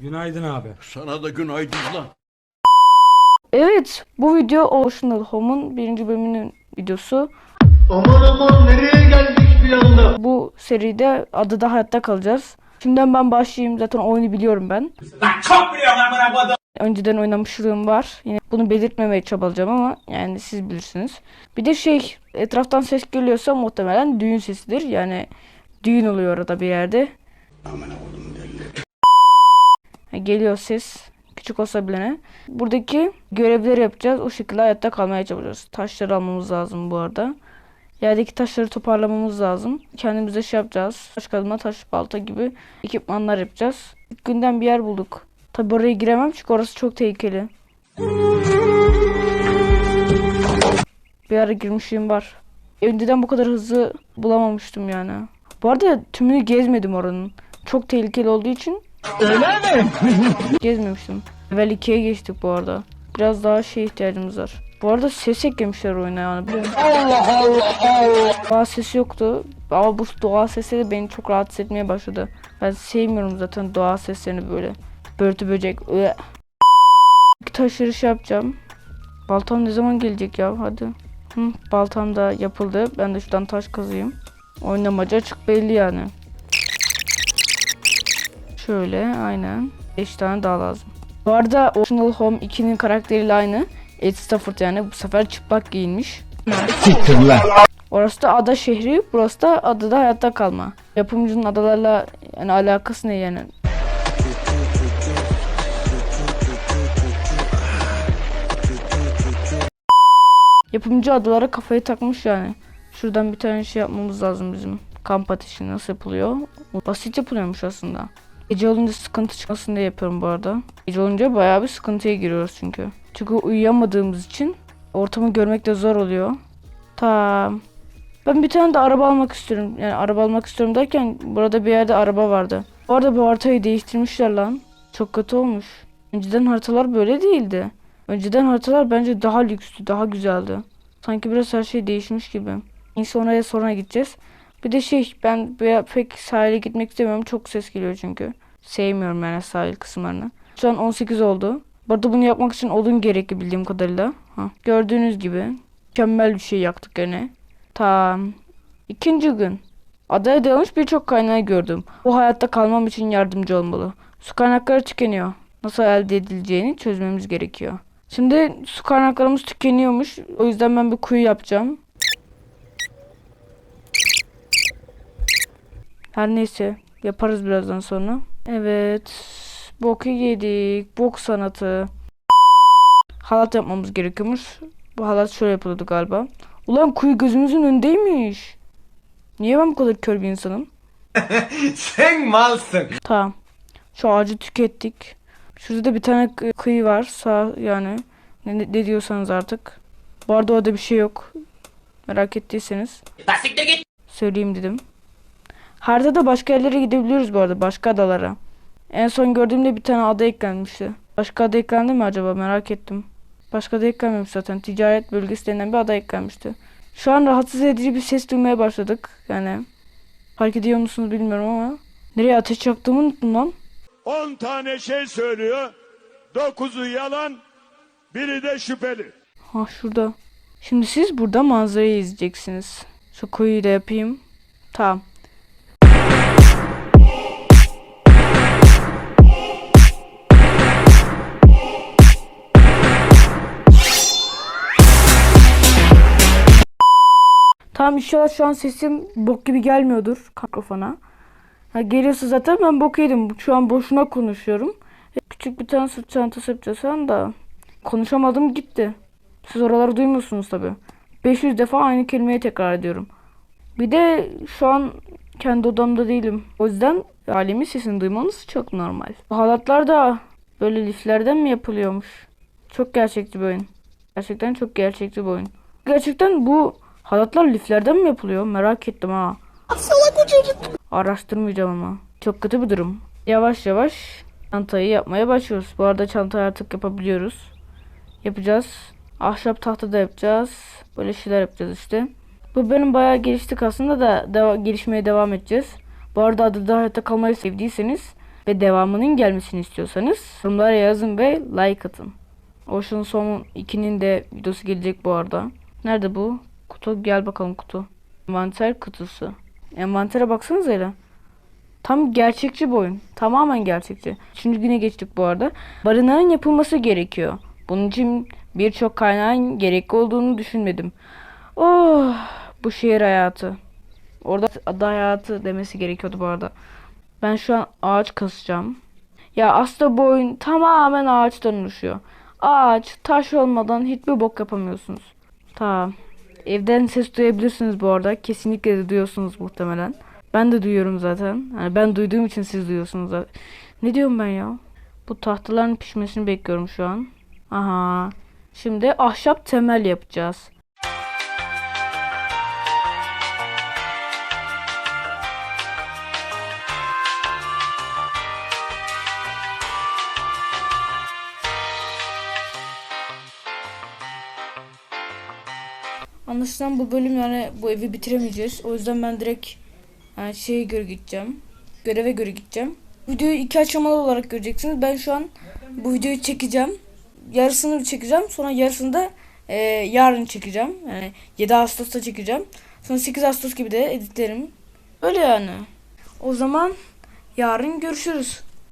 Günaydın abi. Sana da günaydın lan. Evet, bu video Oceanal Home'un birinci bölümünün videosu. Aman aman nereye geldik bir anda? Bu seride adıda hayatta kalacağız. Şimdiden ben başlayayım. Zaten oyunu biliyorum ben. Önceden oynamışlığım var. Yine bunu belirtmemeye çabalayacağım ama yani siz bilirsiniz. Bir de şey etraftan ses geliyorsa muhtemelen düğün sesidir. Yani düğün oluyor orada bir yerde. Ha, Geliyor ses. Küçük olsa bile ne. Buradaki görevleri yapacağız. O şekilde hayatta kalmaya çalışacağız. Taşları almamız lazım bu arada. Yerdeki taşları toparlamamız lazım. Kendimize şey yapacağız. Taş kazma, taş balta gibi ekipmanlar yapacağız. İlk günden bir yer bulduk. Tabi oraya giremem çünkü orası çok tehlikeli. Bir ara girmişliğim var. Önceden bu kadar hızlı bulamamıştım yani. Bu arada tümünü gezmedim oranın. Çok tehlikeli olduğu için. Öyle mi? Gezmemiştim. Level 2'ye geçtik bu arada. Biraz daha şey ihtiyacımız var. Bu arada ses eklemişler oyuna yani. Allah Allah Allah. Doğa sesi yoktu. Ama bu doğa sesleri beni çok rahatsız etmeye başladı. Ben sevmiyorum zaten doğa seslerini böyle. Börtü böcek. Şey yapacağım. Baltam ne zaman gelecek ya hadi. Hı, baltam da yapıldı. Ben de şuradan taş kazıyım. Oynamaca açık belli yani. Şöyle aynen. 5 tane daha lazım. Bu arada Original Home 2'nin karakteriyle aynı. Ed Stafford yani bu sefer çıplak giyinmiş. Orası da ada şehri, burası da adada hayatta kalma. Yapımcının adalarla yani alakası ne yani? Yapımcı adalara kafayı takmış yani. Şuradan bir tane şey yapmamız lazım bizim. Kamp ateşi nasıl yapılıyor? Basit yapılıyormuş aslında. Gece olunca sıkıntı çıkmasın diye yapıyorum bu arada. Gece olunca bayağı bir sıkıntıya giriyoruz çünkü. Çünkü uyuyamadığımız için ortamı görmek de zor oluyor. Tamam. Ben bir tane de araba almak istiyorum. Yani araba almak istiyorum derken burada bir yerde araba vardı. Bu arada bu haritayı değiştirmişler lan. Çok kötü olmuş. Önceden haritalar böyle değildi. Önceden haritalar bence daha lükstü, daha güzeldi. Sanki biraz her şey değişmiş gibi. Neyse oraya sonra gideceğiz. Bir de şey ben pek sahile gitmek istemiyorum. Çok ses geliyor çünkü. Sevmiyorum yani sahil kısımlarını. Şu an 18 oldu. Bu arada bunu yapmak için odun gerekli bildiğim kadarıyla. Ha. Gördüğünüz gibi mükemmel bir şey yaktık gene. Tamam. İkinci gün. Adaya dayanmış birçok kaynağı gördüm. Bu hayatta kalmam için yardımcı olmalı. Su kaynakları tükeniyor. Nasıl elde edileceğini çözmemiz gerekiyor. Şimdi su kaynaklarımız tükeniyormuş. O yüzden ben bir kuyu yapacağım. Her neyse. Yaparız birazdan sonra. Evet. Boku yedik. Bok sanatı. Halat yapmamız gerekiyormuş. Bu halat şöyle yapılıyordu galiba. Ulan kuyu gözümüzün önündeymiş. Niye ben bu kadar kör bir insanım? Sen malsın. Tamam. Şu ağacı tükettik. Şurada da bir tane kı- kıyı var. Sağ yani. Ne, ne diyorsanız artık. Bu arada orada bir şey yok. Merak ettiyseniz. Söyleyeyim dedim. Haritada başka yerlere gidebiliyoruz bu arada. Başka adalara. En son gördüğümde bir tane ada eklenmişti. Başka ada eklendi mi acaba merak ettim. Başka ada eklenmemiş zaten. Ticaret bölgesi denilen bir ada eklenmişti. Şu an rahatsız edici bir ses duymaya başladık. Yani fark ediyor musunuz bilmiyorum ama. Nereye ateş yaktığımı unuttum lan. 10 tane şey söylüyor. 9'u yalan, biri de şüpheli. Ha şurada. Şimdi siz burada manzarayı izleyeceksiniz. Şu koyuyu da yapayım. Tamam. Tamam inşallah şu an sesim bok gibi gelmiyordur mikrofona. Ha, geliyorsa zaten ben bok yedim. Şu an boşuna konuşuyorum. Küçük bir tane sırt çantası yapacağız falan da. Konuşamadım gitti. Siz oraları duymuyorsunuz tabi. 500 defa aynı kelimeyi tekrar ediyorum. Bir de şu an kendi odamda değilim. O yüzden alemin sesini duymanız çok normal. Halatlar da böyle liflerden mi yapılıyormuş? Çok gerçekçi bir oyun. Gerçekten çok gerçekçi bir oyun. Gerçekten bu halatlar liflerden mi yapılıyor? Merak ettim ha. Araştırmayacağım ama. Çok kötü bir durum. Yavaş yavaş çantayı yapmaya başlıyoruz. Bu arada çantayı artık yapabiliyoruz. Yapacağız. Ahşap tahta da yapacağız. Böyle şeyler yapacağız işte. Bu benim bayağı geliştik aslında da deva- gelişmeye devam edeceğiz. Bu arada adada hayatta kalmayı sevdiyseniz ve devamının gelmesini istiyorsanız yorumlara yazın ve like atın. Ocean son 2'nin de videosu gelecek bu arada. Nerede bu? Kutu gel bakalım kutu. Envanter kutusu. Envantere baksanıza hele. Tam gerçekçi bir oyun. Tamamen gerçekçi. Üçüncü güne geçtik bu arada. Barınağın yapılması gerekiyor. Bunun için birçok kaynağın gerekli olduğunu düşünmedim. Oh, bu şehir hayatı. Orada ada hayatı demesi gerekiyordu bu arada. Ben şu an ağaç kasacağım. Ya aslında bu oyun tamamen ağaçtan oluşuyor. Ağaç, taş olmadan hiçbir bok yapamıyorsunuz. Tamam. Evden ses duyabilirsiniz bu arada. Kesinlikle de duyuyorsunuz muhtemelen. Ben de duyuyorum zaten. Yani ben duyduğum için siz duyuyorsunuz. Ne diyorum ben ya? Bu tahtaların pişmesini bekliyorum şu an. Aha. Şimdi ahşap temel yapacağız. Anlaşılan bu bölüm yani bu evi bitiremeyeceğiz. O yüzden ben direkt yani şeye göre gideceğim. Göreve göre gideceğim. Videoyu iki aşamalı olarak göreceksiniz. Ben şu an bu videoyu çekeceğim. Yarısını çekeceğim. Sonra yarısını da e, yarın çekeceğim. Yani 7 Ağustos'ta çekeceğim. Sonra 8 Ağustos gibi de editlerim. Öyle yani. O zaman yarın görüşürüz.